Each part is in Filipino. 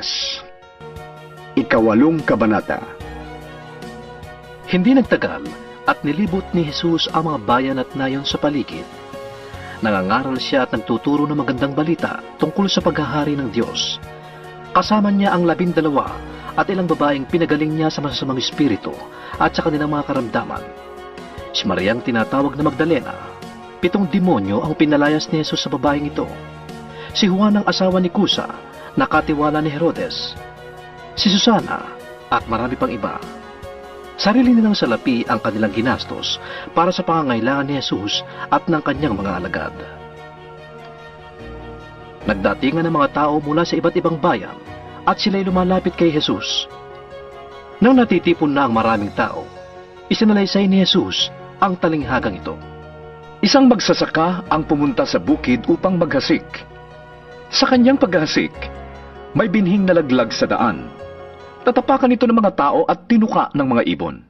Lukas Ikawalong Kabanata Hindi nagtagal at nilibot ni Jesus ang mga bayan at nayon sa paligid. Nangangaral siya at nagtuturo ng magandang balita tungkol sa paghahari ng Diyos. Kasama niya ang labindalawa at ilang babaeng pinagaling niya sa masasamang espiritu at sa kanilang mga karamdaman. Si Mariang tinatawag na Magdalena, pitong demonyo ang pinalayas ni Jesus sa babaeng ito. Si Juan ang asawa ni Kusa, nakatiwala ni Herodes. Si Susana at marami pang iba. Sarili nilang salapi ang kanilang ginastos para sa pangangailangan ni Jesus at ng kanyang mga alagad. Nagdatingan ng mga tao mula sa iba't ibang bayan at sila'y lumalapit kay Jesus. Nang natitipon na ang maraming tao, isinalaysay ni Jesus ang talinghagang ito. Isang magsasaka ang pumunta sa bukid upang maghasik. Sa kanyang paghasik, may binhing nalaglag sa daan. Tatapakan ito ng mga tao at tinuka ng mga ibon.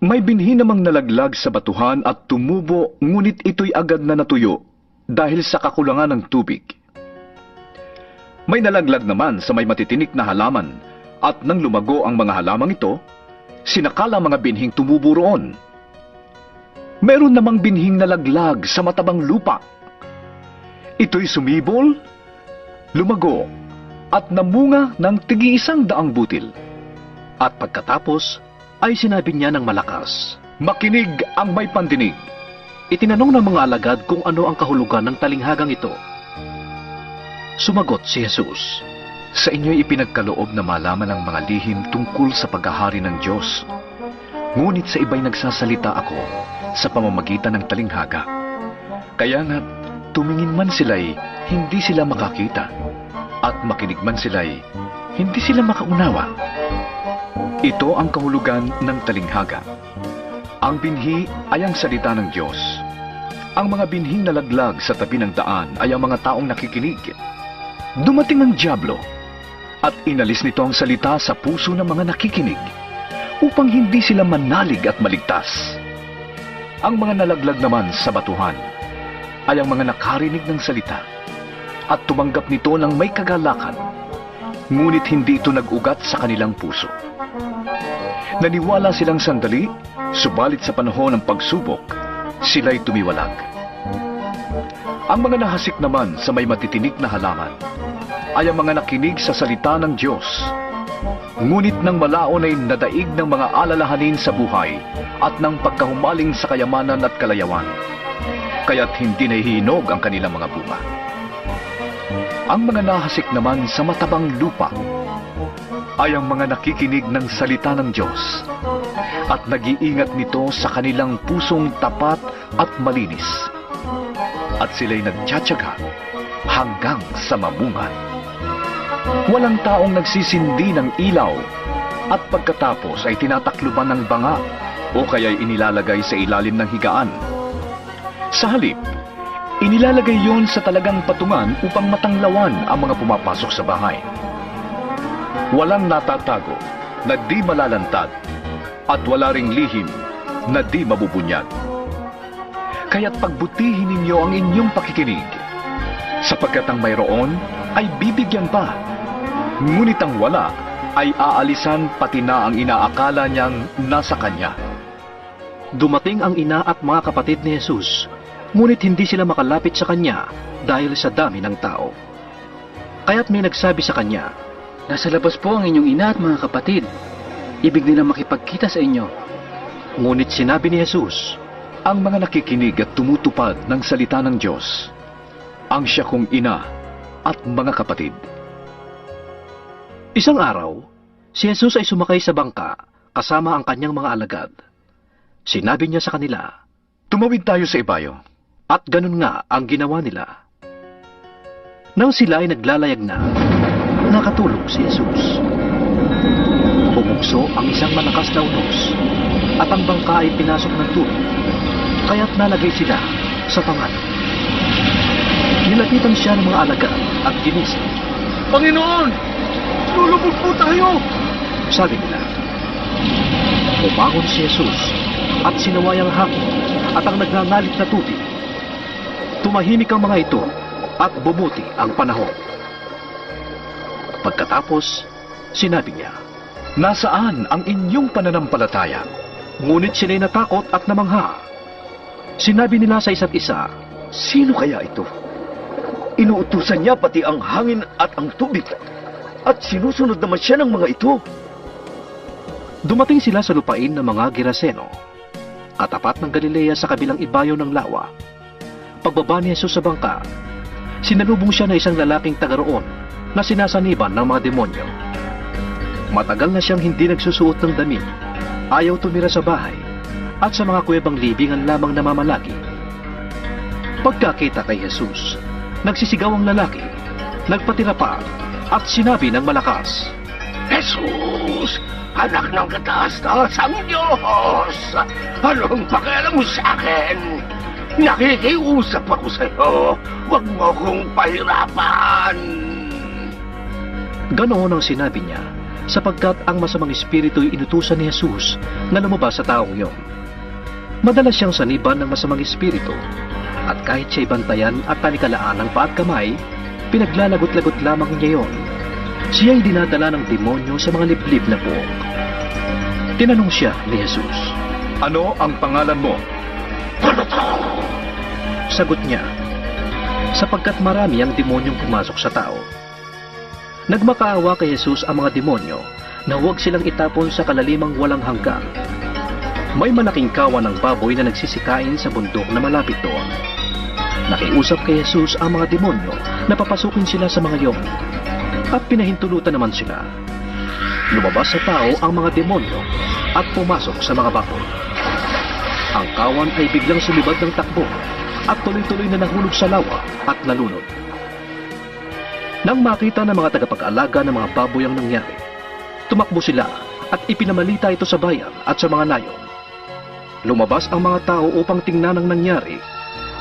May binhi namang nalaglag sa batuhan at tumubo ngunit ito'y agad na natuyo dahil sa kakulangan ng tubig. May nalaglag naman sa may matitinik na halaman at nang lumago ang mga halamang ito, sinakala mga binhing tumubo roon. Meron namang binhing nalaglag sa matabang lupa. Ito'y sumibol, lumago, at namunga ng tigi-isang daang butil. At pagkatapos, ay sinabi niya ng malakas. Makinig ang may pandinig. Itinanong ng mga alagad kung ano ang kahulugan ng talinghagang ito. Sumagot si Jesus. Sa inyo'y ipinagkaloob na malaman ang mga lihim tungkol sa paghahari ng Diyos. Ngunit sa iba'y nagsasalita ako sa pamamagitan ng talinghaga. Kaya nga, tumingin man sila'y hindi sila makakita at makinig man sila'y hindi sila makaunawa. Ito ang kahulugan ng talinghaga. Ang binhi ay ang salita ng Diyos. Ang mga binhing nalaglag sa tabi ng daan ay ang mga taong nakikinig. Dumating ang Diablo at inalis nito ang salita sa puso ng mga nakikinig upang hindi sila manalig at maligtas. Ang mga nalaglag naman sa batuhan ay ang mga nakarinig ng salita at tumanggap nito ng may kagalakan, ngunit hindi ito nag-ugat sa kanilang puso. Naniwala silang sandali, subalit sa panahon ng pagsubok, sila'y tumiwalag. Ang mga nahasik naman sa may matitinik na halaman ay ang mga nakinig sa salita ng Diyos. Ngunit nang malaon ay nadaig ng mga alalahanin sa buhay at ng pagkahumaling sa kayamanan at kalayawan. Kaya't hindi nahihinog ang kanilang mga bunga. Ang mga nahasik naman sa matabang lupa ay ang mga nakikinig ng salita ng Diyos at nag-iingat nito sa kanilang pusong tapat at malinis. At sila'y nagtsatsaga hanggang sa mamungan. Walang taong nagsisindi ng ilaw at pagkatapos ay tinatakluban ng banga o kaya'y inilalagay sa ilalim ng higaan. Sa halip, inilalagay yon sa talagang patungan upang matanglawan ang mga pumapasok sa bahay. Walang natatago na di malalantad at wala ring lihim na di mabubunyag. Kaya't pagbutihin ninyo ang inyong pakikinig sapagkat ang mayroon ay bibigyan pa. Ngunit ang wala ay aalisan pati na ang inaakala niyang nasa kanya. Dumating ang ina at mga kapatid ni Jesus, ngunit hindi sila makalapit sa kanya dahil sa dami ng tao. Kaya't may nagsabi sa kanya, Nasa labas po ang inyong ina at mga kapatid. Ibig nilang makipagkita sa inyo. ngunit sinabi ni Jesus, Ang mga nakikinig at tumutupad ng salita ng Diyos, ang siya kong ina at mga kapatid. Isang araw, si Jesus ay sumakay sa bangka kasama ang kanyang mga alagad. Sinabi niya sa kanila, Tumawid tayo sa ibayo. At ganun nga ang ginawa nila. Nang sila ay naglalayag na, nakatulog si Jesus. Bumukso ang isang malakas na unos at ang bangka ay pinasok ng tubig, kaya't nalagay sila sa pangan. Nilapitan siya ng mga alagad at ginising. Panginoon! Lulubog po tayo! Sabi nila, Umangon si Jesus at sinaway ang hangin at ang nagngangalit na tubig. Tumahimik ang mga ito at bumuti ang panahon. Pagkatapos, sinabi niya, Nasaan ang inyong pananampalataya? ngunit sila'y natakot at namangha. Sinabi nila sa isa't isa, Sino kaya ito? Inuutusan niya pati ang hangin at ang tubig. At sinusunod naman siya ng mga ito. Dumating sila sa lupain ng mga Geraseno, katapat ng Galilea sa kabilang ibayo ng lawa. Pagbaba ni Jesus sa bangka, sinalubong siya ng isang lalaking taga roon na sinasaniban ng mga demonyo. Matagal na siyang hindi nagsusuot ng damit, ayaw tumira sa bahay, at sa mga kuwebang libingan lamang namamalagi. Pagkakita kay Jesus, nagsisigaw ang lalaki, nagpatira pa, at sinabi ng malakas, Jesus! Anak ng kataas-taas ang Diyos! Anong pakialam mo sa akin? Nakikiusap ako sa iyo. Huwag mo akong pahirapan. Ganoon ang sinabi niya, sapagkat ang masamang espiritu'y inutusan ni Jesus na lumabas sa taong iyon. Madalas siyang saniban ng masamang espiritu, at kahit siya'y bantayan at talikalaan ng paat kamay, pinaglalagot-lagot lamang niya yon. Siya'y dinadala ng demonyo sa mga liblib na buhok. Tinanong siya ni Jesus. Ano ang pangalan mo? Sagot niya, sapagkat marami ang demonyong pumasok sa tao. Nagmakaawa kay Jesus ang mga demonyo na huwag silang itapon sa kalalimang walang hanggang. May malaking kawan ng baboy na nagsisikain sa bundok na malapit doon. Nakiusap kay Jesus ang mga demonyo na papasukin sila sa mga yon. At pinahintulutan naman sila. Lumabas sa tao ang mga demonyo at pumasok sa mga baboy. Ang kawan ay biglang sumibad ng takbo at tuloy-tuloy na nahulog sa lawa at nalunod. Nang makita ng mga tagapag-alaga ng mga baboy ang nangyari, tumakbo sila at ipinamalita ito sa bayan at sa mga nayon. Lumabas ang mga tao upang tingnan ang nangyari.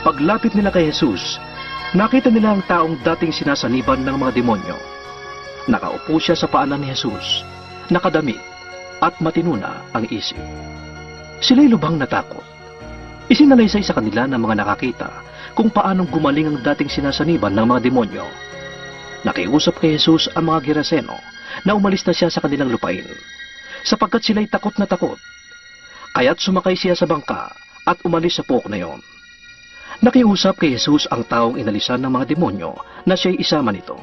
Paglapit nila kay Jesus, nakita nila ang taong dating sinasaniban ng mga demonyo. Nakaupo siya sa paanan ni Jesus, nakadamit at matinuna ang isip. Sila'y lubhang natakot. Isinalaysay sa kanila ng mga nakakita kung paanong gumaling ang dating sinasaniban ng mga demonyo. Nakiusap kay Jesus ang mga Geraseno na umalis na siya sa kanilang lupain, sapagkat sila'y takot na takot. Kaya't sumakay siya sa bangka at umalis sa pook na yon. Nakiusap kay Jesus ang taong inalisan ng mga demonyo na siya'y isama nito.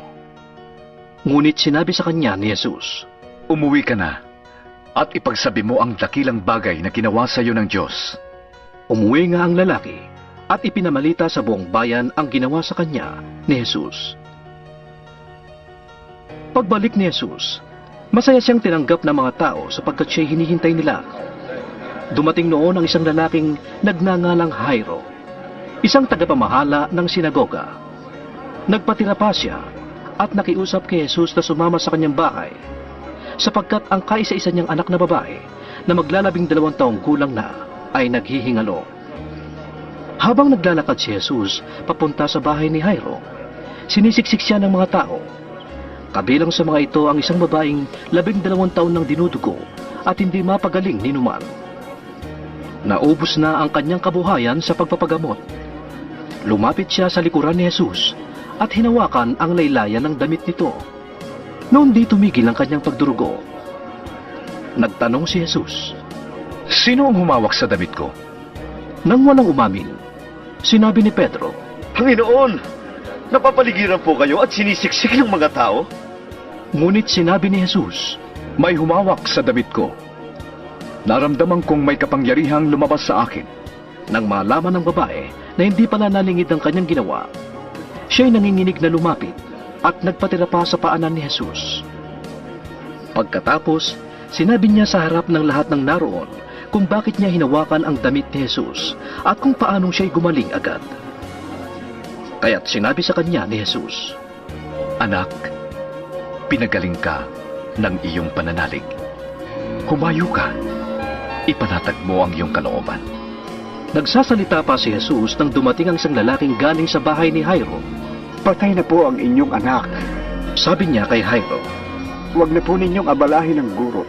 Ngunit sinabi sa kanya ni Jesus, Umuwi ka na at ipagsabi mo ang dakilang bagay na ginawa sa iyo ng Diyos. Umuwi nga ang lalaki at ipinamalita sa buong bayan ang ginawa sa kanya ni Jesus. Pagbalik ni Jesus, masaya siyang tinanggap ng mga tao sapagkat siya'y hinihintay nila. Dumating noon ang isang lalaking nagngangalang Jairo, isang tagapamahala ng sinagoga. Nagpatira pa siya at nakiusap kay Jesus na sumama sa kanyang bahay sapagkat ang kaisa-isa niyang anak na babae na maglalabing dalawang taong gulang na ay naghihingalo. Habang naglalakad si Jesus papunta sa bahay ni Jairo, sinisiksik siya ng mga tao. Kabilang sa mga ito ang isang babaeng labing dalawang taon ng dinudugo at hindi mapagaling ni Numan. Naubos na ang kanyang kabuhayan sa pagpapagamot. Lumapit siya sa likuran ni Jesus at hinawakan ang laylayan ng damit nito. Noon di tumigil ang kanyang pagdurugo. Nagtanong si Jesus. Sino ang humawak sa damit ko? Nang walang umamin, sinabi ni Pedro, Panginoon, napapaligiran po kayo at sinisiksik ng mga tao? ngunit sinabi ni Jesus, May humawak sa damit ko. Naramdaman kong may kapangyarihang lumabas sa akin. nang malaman ng babae na hindi pala nalingid ang kanyang ginawa, siya'y nanginginig na lumapit at nagpatira pa sa paanan ni Jesus. Pagkatapos, sinabi niya sa harap ng lahat ng naroon kung bakit niya hinawakan ang damit ni Jesus at kung paanong siya'y gumaling agad. Kaya't sinabi sa kanya ni Jesus, Anak, pinagaling ka ng iyong pananalig. Humayo ka. Ipanatag mo ang iyong kalooban. Nagsasalita pa si Jesus nang dumating ang isang lalaking galing sa bahay ni Jairo. Patay na po ang inyong anak. Sabi niya kay Jairo, Huwag na po ninyong abalahin ang guro.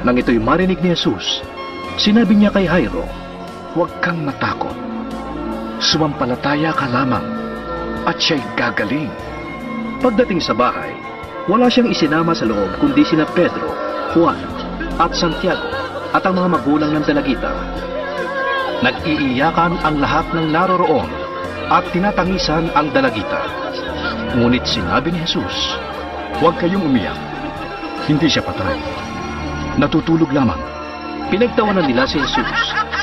nang ito'y marinig ni Jesus, sinabi niya kay Jairo, Huwag kang matakot. Sumampalataya ka lamang at siya'y gagaling. Pagdating sa bahay, Wala siyang isinama sa loob kundi sina Pedro, Juan, at Santiago at ang mga magulang ng dalagita. Nag-iiyakan ang lahat ng naroroon at tinatangisan ang dalagita. Ngunit sinabi ni Jesus, Huwag kayong umiyak. Hindi siya patay. Natutulog lamang. Pinagtawanan nila si Jesus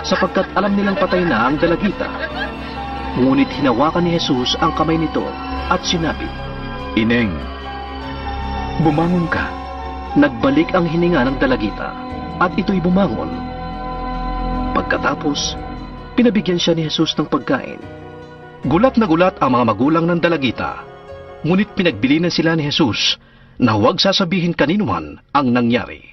sapagkat alam nilang patay na ang dalagita. Ngunit hinawakan ni Jesus ang kamay nito at sinabi, Ineng, bumangon ka. Nagbalik ang hininga ng dalagita at ito'y bumangon. Pagkatapos, pinabigyan siya ni Jesus ng pagkain. Gulat na gulat ang mga magulang ng dalagita. Ngunit pinagbilinan sila ni Jesus na huwag sasabihin kaninuman ang nangyari.